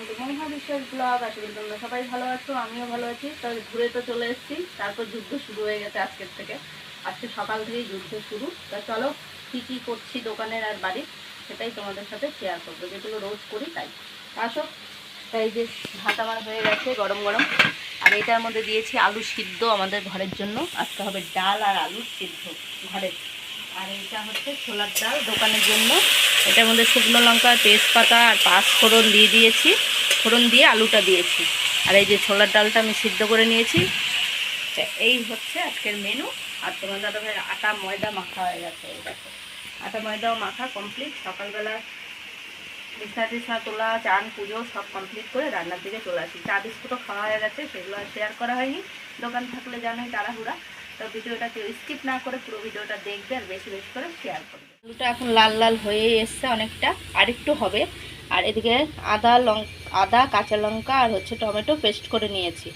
Welcome to মহা বিশ্বাস blog আশা করি তোমরা সবাই ভালো আছো, আমিও ভালো আছি। তবে ঘুরে তো চলে এসেছি, তারপর যুদ্ধ শুরু হয়ে গেছে আজকের থেকে। আজকে সকাল থেকেই যুদ্ধ শুরু। তা চলো, কী কী করছি দোকানের আর বাড়ির, সেটাই তোমাদের সাথে শেয়ার করব। যেগুলো রোজ করি, তাই। আসো। তাই যে ভাত আমার হয়ে গেছে, গরম গরম। আর এটার মধ্যে দিয়েছি আলু সিদ্ধ আমাদের ঘরের জন্য। আজকে হবে ডাল আর আলু সিদ্ধ ঘরের। আর এটা হচ্ছে ছোলার ডাল দোকানের জন্য। এটার মধ্যে শুকনো লঙ্কা, তেজপাতা আর পাঁচ ফোড়ন দিয়ে দিয়েছি। ফোড়ন দিয়ে আলুটা দিয়েছি। আর এই যে ছোলার ডালটা আমি সিদ্ধ করে নিয়েছি। তা এই হচ্ছে আজকের মেনু আর তোমার দাদা ভাইয়ের আটা, ময়দা মাখা হয়ে গেছে আটা, ময়দাও মাখা কমপ্লিট সকালবেলা বিছনা টিছনা তোলা, চান, পুজো সব কমপ্লিট করে রান্নার দিকে চলে আসি। চা, বিস্কুটও খাওয়া হয়ে গেছে, সেগুলো শেয়ার করা হয়নি। দোকান থাকলে জানোই তাড়াহুড়া। তো ভিডিওটা কেউ স্কিপ না করে পুরো ভিডিওটা দেখবে আর বেশি বেশি করে শেয়ার করবে। আলুটা এখন লাল লাল হয়ে এসছে অনেকটা। আরেকটু হবে। আর এদিকে আদা লং, আদা, কাঁচা লঙ্কা আর হচ্ছে টমেটো পেস্ট করে নিয়েছি।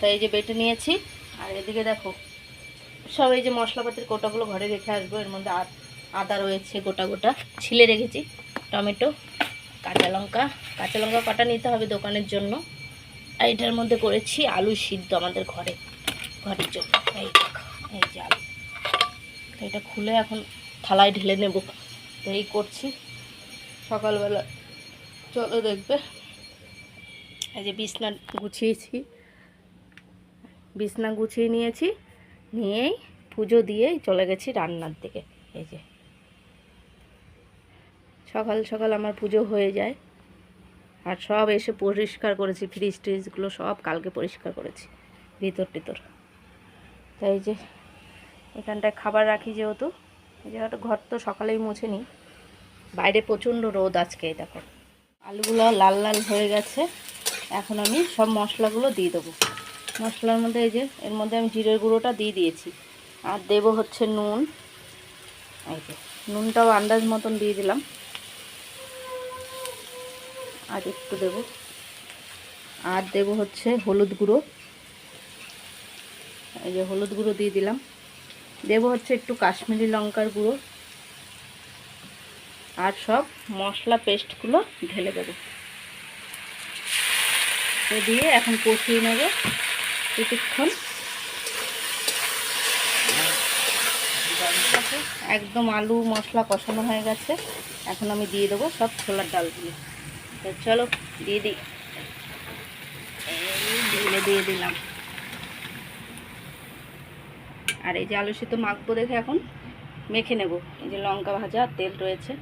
তো এই যে বেটে নিয়েছি। আর এদিকে দেখো, সব এই যে মশলাপাতির কোটাগুলো ঘরে রেখে আসব। এর মধ্যে আদ- রয়েছে গোটা গোটা। ছিলে রেখেছি টমেটো, কাঁচা লঙ্কা। কাঁচা লঙ্কা কাটা নিতে হবে দোকানের জন্য। আর এটার মধ্যে করেছি আলু সিদ্ধ আমাদের ঘরে, ঘরের জন্য। এই এই যে আলু। তো এটা খুলে এখন থালায় ঢেলে নেব। তো এই করছি। সকালবেলা চলো দেখবে। এই যে বিছনা গুছিয়েছি। বিছনা গুছিয়ে নিয়েছি। নিয়েই পুজো দিয়েই চলে গেছি রান্নার দিকে। এই যে। সকাল সকাল আমার পুজো হয়ে যায়। আর সব এসে পরিষ্কার করেছি। ফ্রিজ ট্রিজগুলো সব কালকে পরিষ্কার করেছি। ভিতর টিতর। তাই যে এখানটায় খাবার রাখি যেহেতু। এই জায়গাটা ঘর তো সকালেই মুছে নিই। বাইরে প্রচণ্ড রোদ আজকে দেখো। আলুগুলো লাল লাল হয়ে গেছে। এখন আমি সব মশলাগুলো দিয়ে দেবো। মশলার মধ্যে এই যে, এর মধ্যে আমি জিরের গুঁড়োটা দিয়ে দিয়েছি। আর দেবো হচ্ছে নুন। এই যে, নুনটাও আন্দাজ মতন দিয়ে দিলাম। আর একটু দেব। আর দেব হচ্ছে হলুদ গুঁড়ো। এই যে হলুদ গুঁড়ো দিয়ে দিলাম। দেব হচ্ছে একটু কাশ্মীরি লঙ্কার গুঁড়ো। আর সব মশলা পেস্টগুলো ঢেলে দেবো। দিয়ে এখন কষিয়ে নেব কিছুক্ষণ। একদম আলু মশলা কষানো হয়ে গেছে। এখন আমি দিয়ে দেবো সব ছোলার ডালগুলো। তো চলো দিয়ে দিই। ঢেলে দিয়ে দিলাম। আর এই যে আলু সিদ্ধ মাখবো দেখে এখন মেখে নেব। এই যে লঙ্কা ভাজা তেল রয়েছে।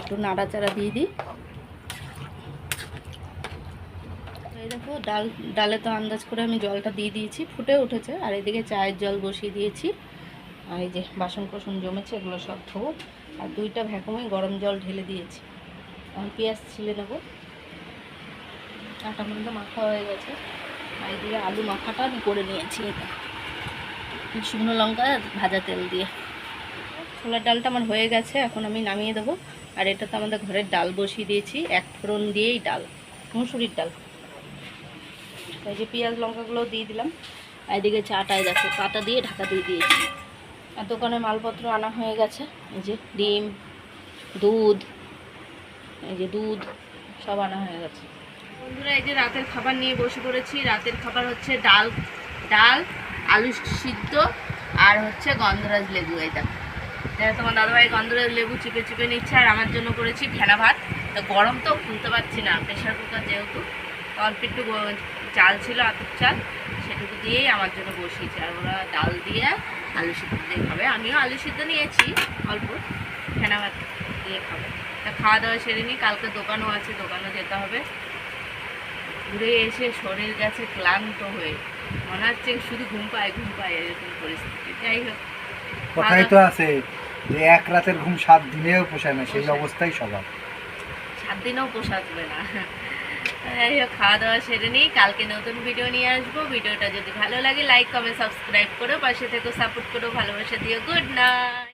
একটু নাড়াচাড়া দিয়ে দিই। এই দেখো, ডাল, ডালে তো আন্দাজ করে আমি জলটা দিয়ে দিয়েছি, ফুটে উঠেছে। আর এদিকে চায়ের জল বসিয়ে দিয়েছি। আর এই যে বাসন কোসন জমেছে, এগুলো সব ধোবো। আর দুইটা ভ্যাকুমে গরম জল ঢেলে দিয়েছি। আমি পেঁয়াজ ছিলে নেব। আটা মধ্যে মাখা হয়ে গেছে। আর এদিকে আলু মাখাটা আমি করে নিয়েছি এটা শুকনো লঙ্কা ভাজা তেল দিয়ে। ছোলার ডালটা আমার হয়ে গেছে, এখন আমি নামিয়ে দেবো। আর এটা তো আমাদের ঘরের ডাল বসিয়ে দিয়েছি। এক ফোড়ন দিয়েই ডাল, মুসুরির ডাল। এই যে পেঁয়াজ লঙ্কাগুলো দিয়ে দিলাম। এদিকে চাটাই দেখো, কাটা দিয়ে ঢাকা দিয়ে দিয়েছি। আর দোকানে মালপত্র আনা হয়ে গেছে। এই যে ডিম, দুধ, এই যে দুধ, সব আনা হয়ে গেছে। বন্ধুরা, এই যে রাতের খাবার নিয়ে বসে পড়েছি। রাতের খাবার হচ্ছে ডাল ডাল, আলু সিদ্ধ, আর হচ্ছে গন্ধরাজ লেবু, এই দেখো। তোমার দাদাভাই গন্ধরাজ লেবু চিপে চিপে নিচ্ছে আর আমার জন্য করেছি ফেনা ভাত। তো গরম তো খুলতে পারছি না প্রেশার কুকার যেহেতু অল্প একটু চাল ছিল, আতপ চাল, সেটুকু দিয়েই আমার জন্য বসিয়েছি। আর ওরা ডাল দিয়ে আলু সিদ্ধ দিয়ে খাবে। আমিও আলু সিদ্ধ নিয়েছি, অল্প ফেনা ভাত দিয়ে খাবে। তা খাওয়া দাওয়া সেরে নিই, কালকে দোকানও আছে, দোকানও যেতে হবে। ঘুরে এসে শরীর গেছে ক্লান্ত হয়ে। মনে হচ্ছে শুধু ঘুম পায় ঘুম পায় এরকম পরিস্থিতি। যাই হোক কথাই তো আছে যে এক রাতের ঘুম সাত দিনেও পোষায় না সেই অবস্থাই সবার। সাত দিনেও পোষাবে না। যাই হোক খাওয়া দাওয়া সেরে নিই কালকে নতুন ভিডিও নিয়ে আসব। ভিডিওটা যদি ভালো লাগে লাইক কমেন্ট সাবস্ক্রাইব করো পাশে থেকে সাপোর্ট করো ভালোবাসা দিও। Good night